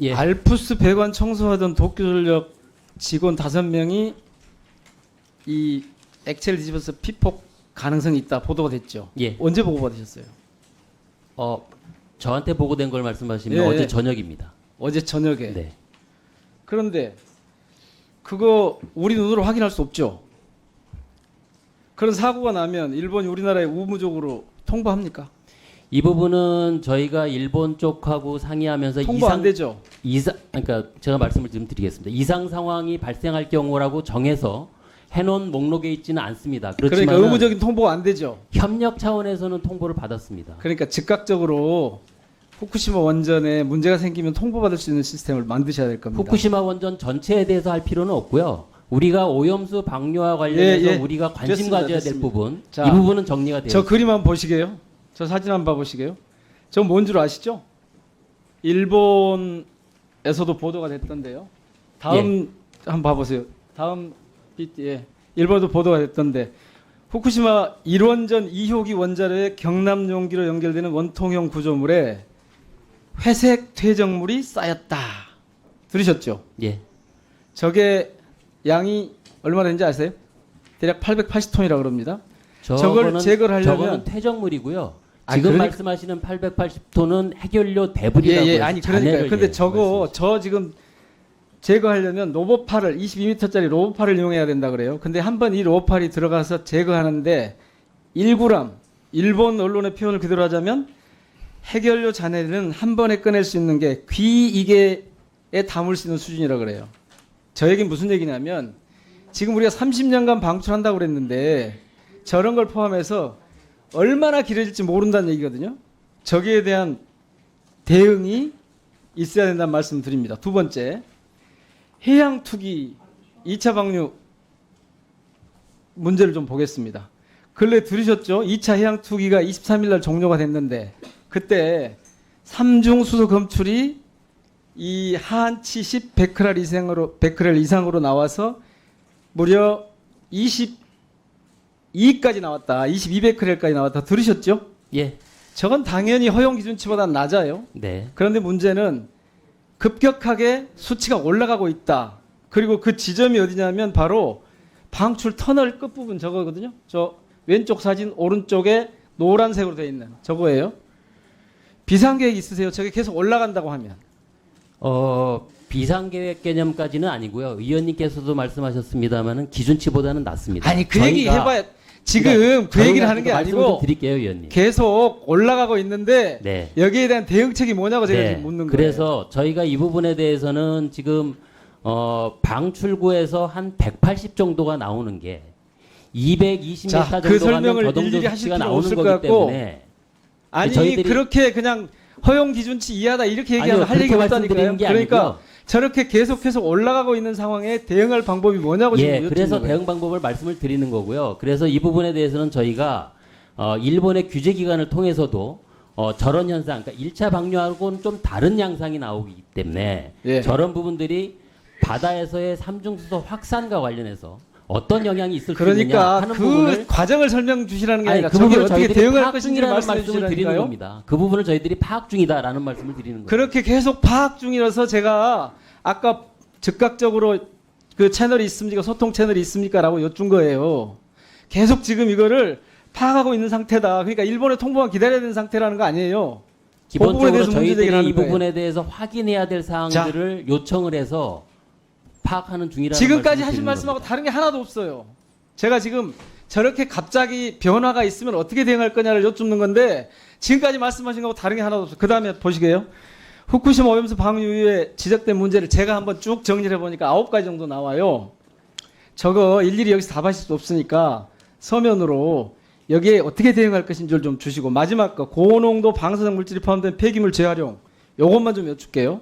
예. 알프스 배관 청소하던 도쿄전력 직원 다섯 명이 이 액체를 뒤집어서 피폭 가능성이 있다 보도가 됐죠. 예. 언제 보고 받으셨어요? 어, 저한테 보고된 걸 말씀하시면 예, 어제 예. 저녁입니다. 어제 저녁에. 네. 그런데 그거 우리 눈으로 확인할 수 없죠. 그런 사고가 나면 일본이 우리나라에 우무적으로 통보합니까? 이 부분은 저희가 일본 쪽하고 상의하면서 통보 안 이상 되죠. 이상 그러니까 제가 말씀을 좀 드리겠습니다. 이상 상황이 발생할 경우라고 정해서 해놓은 목록에 있지는 않습니다. 그렇지만 그러니까 의무적인 통보가 안 되죠. 협력 차원에서는 통보를 받았습니다. 그러니까 즉각적으로 후쿠시마 원전에 문제가 생기면 통보받을 수 있는 시스템을 만드셔야 될 겁니다. 후쿠시마 원전 전체에 대해서 할 필요는 없고요. 우리가 오염수 방류와 관련해서 예, 예. 우리가 관심 됐습니다, 가져야 될 됐습니다. 부분 자, 이 부분은 정리가 되어 저 그림 한번 보시게요. 저 사진 한번 봐보시게요. 저 뭔 줄 아시죠? 일본에서도 보도가 됐던데요. 다음 한번 봐보세요. 다음 예. 일본에도 보도가 됐던데 후쿠시마 1원전 2호기 원자로의 경남 용기로 연결되는 원통형 구조물에 회색 퇴적물이 쌓였다. 들으셨죠? 예. 저게 양이 얼마나 되는지 아세요? 대략 880톤이라고 그럽니다. 저걸 제거를 하려면- 저거는 퇴적물이고요. 아, 지금 그러니까- 말씀하시는 880톤은 해결료 대불이라고 예, 예. 해서 아니 그러니까 잔해를, 근데 예, 저거 말씀하시죠. 저 지금 제거하려면 로봇팔을 22m짜리 로봇팔을 이용해야 된다 그래요. 근데 한 번 이 로봇팔이 들어가서 제거하는데 1g 일본 언론의 표현을 그대로 하자면 해결료 잔해는 한 번에 꺼낼 수 있는 게 귀이개에 담을 수 있는 수준이라 그래요. 저 얘기는 무슨 얘기냐면 지금 우리가 30년간 방출한다고 그랬는데 저런 걸 포함해서 얼마나 길어질지 모른다는 얘기거든요. 저기에 대한 대응이 있어야 된다는 말씀 드립니다. 두 번째, 해양 투기 2차 방류 문제를 좀 보겠습니다. 근래 들으셨죠? 2차 해양 투기가 23일 날 종료가 됐는데 그때 삼중 수소 검출이 이 하한치 10 베크렐 이상으로 베크렐 이상으로 나와서 무려 22까지 나왔다. 22베크렐까지 나왔다. 들으셨죠? 예. 저건 당연히 허용 기준치보다 낮아요. 네. 그런데 문제는 급격하게 수치가 올라가고 있다. 그리고 그 지점이 어디냐면 바로 방출 터널 끝부분 저거거든요. 저 왼쪽 사진 오른쪽에 노란색으로 되어 있는 저거예요. 비상 계획 있으세요? 저게 계속 올라간다고 하면. 어, 비상 계획 개념까지는 아니고요. 의원님께서도 말씀하셨습니다만은 기준치보다는 낮습니다. 아니 그 얘기 저희가- 해봐야 지금 그러니까 그 얘기를 하는 게 아니고 드릴게요, 의원님. 계속 올라가고 있는데 네. 여기에 대한 대응책이 뭐냐고 제가 네. 지금 묻는 거예요. 그래서 저희가 이 부분에 대해서는 지금 어, 방출구에서 한 180 정도가 나오는 게 220m 자, 정도 그 가면 설명을 저동도 일일이 하실 필요 나오는 없을 거기 것 같고 때문에 아니 저희들이- 그렇게 그냥 허용 기준치 이하다 이렇게 얘기하면 아니요, 할 얘기 그렇게 없다니까요. 그러니까 아니고요. 저렇게 계속해서 올라가고 있는 상황에 대응할 방법이 뭐냐고 예, 지금 그래서 거예요. 대응 방법을 말씀을 드리는 거고요. 그래서 이 부분에 대해서는 저희가 어, 일본의 규제 기관을 통해서도 어, 저런 현상, 그러니까 1차 방류하고는 좀 다른 양상이 나오기 때문에 예. 저런 부분들이 바다에서의 삼중수소 확산과 관련해서 어떤 영향이 있을 수 있느냐 그러니까 하는 그 부분을 과정을 설명 주시라는 게 아니, 아니라 그 부분을 어떻게 저희들이 대응할 파악 것인지 중이라는 말씀해 말씀을 드리는 주시라니까요. 겁니다. 그 부분을 저희들이 파악 중이다라는 말씀을 드리는 거예요. 그렇게 계속 파악 중이라서 제가 아까 즉각적으로 그 채널이 있습니까? 소통 채널이 있습니까?라고 여쭌 거예요. 계속 지금 이거를 파악하고 있는 상태다. 그러니까 일본의 통보만 기다려야 되는 상태라는 거 아니에요. 그 부분에 기본적으로 대해서 문제 제기를 저희들이 하는 이 거예요. 부분에 대해서 확인해야 될 사항들을 요청을 해서 파악하는 중이라는 지금까지 하신 말씀하고 겁니다. 다른 게 하나도 없어요. 제가 지금 저렇게 갑자기 변화가 있으면 어떻게 대응할 거냐를 여쭙는 건데 지금까지 말씀하신 거하고 다른 게 하나도 없어요. 그 다음에 보시게요. 후쿠시마 오염수 방류 이후에 지적된 문제를 제가 한번 쭉 정리를 해보니까 아홉 가지 정도 나와요. 저거 일일이 여기서 다 하실 수 없으니까 서면으로 여기에 어떻게 대응할 것인지를 좀 주시고 마지막 거 고농도 방사성 물질이 포함된 폐기물 재활용 요것만 좀 여쭐게요.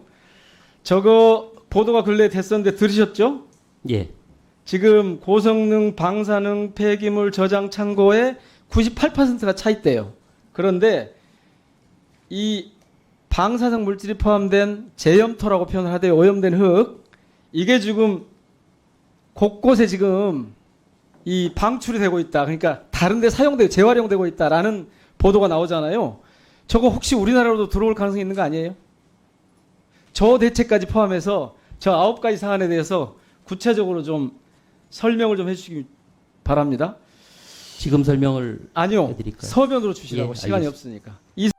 저거 보도가 근래에 됐었는데 들으셨죠? 예. 지금 고성능 방사능 폐기물 저장 창고에 98%가 차 있대요. 그런데 이 방사성 물질이 포함된 제염토라고 표현을 하대요. 오염된 흙. 이게 지금 곳곳에 지금 이 방출이 되고 있다. 그러니까 다른 데 사용되고 재활용되고 있다라는 보도가 나오잖아요. 저거 혹시 우리나라로도 들어올 가능성이 있는 거 아니에요? 저 대책까지 포함해서 저 아홉 가지 사안에 대해서 구체적으로 좀 설명을 좀 해주시기 바랍니다. 지금 설명을 아니요, 해드릴까요? 서면으로 주시라고 예, 시간이 알겠습니다. 없으니까 이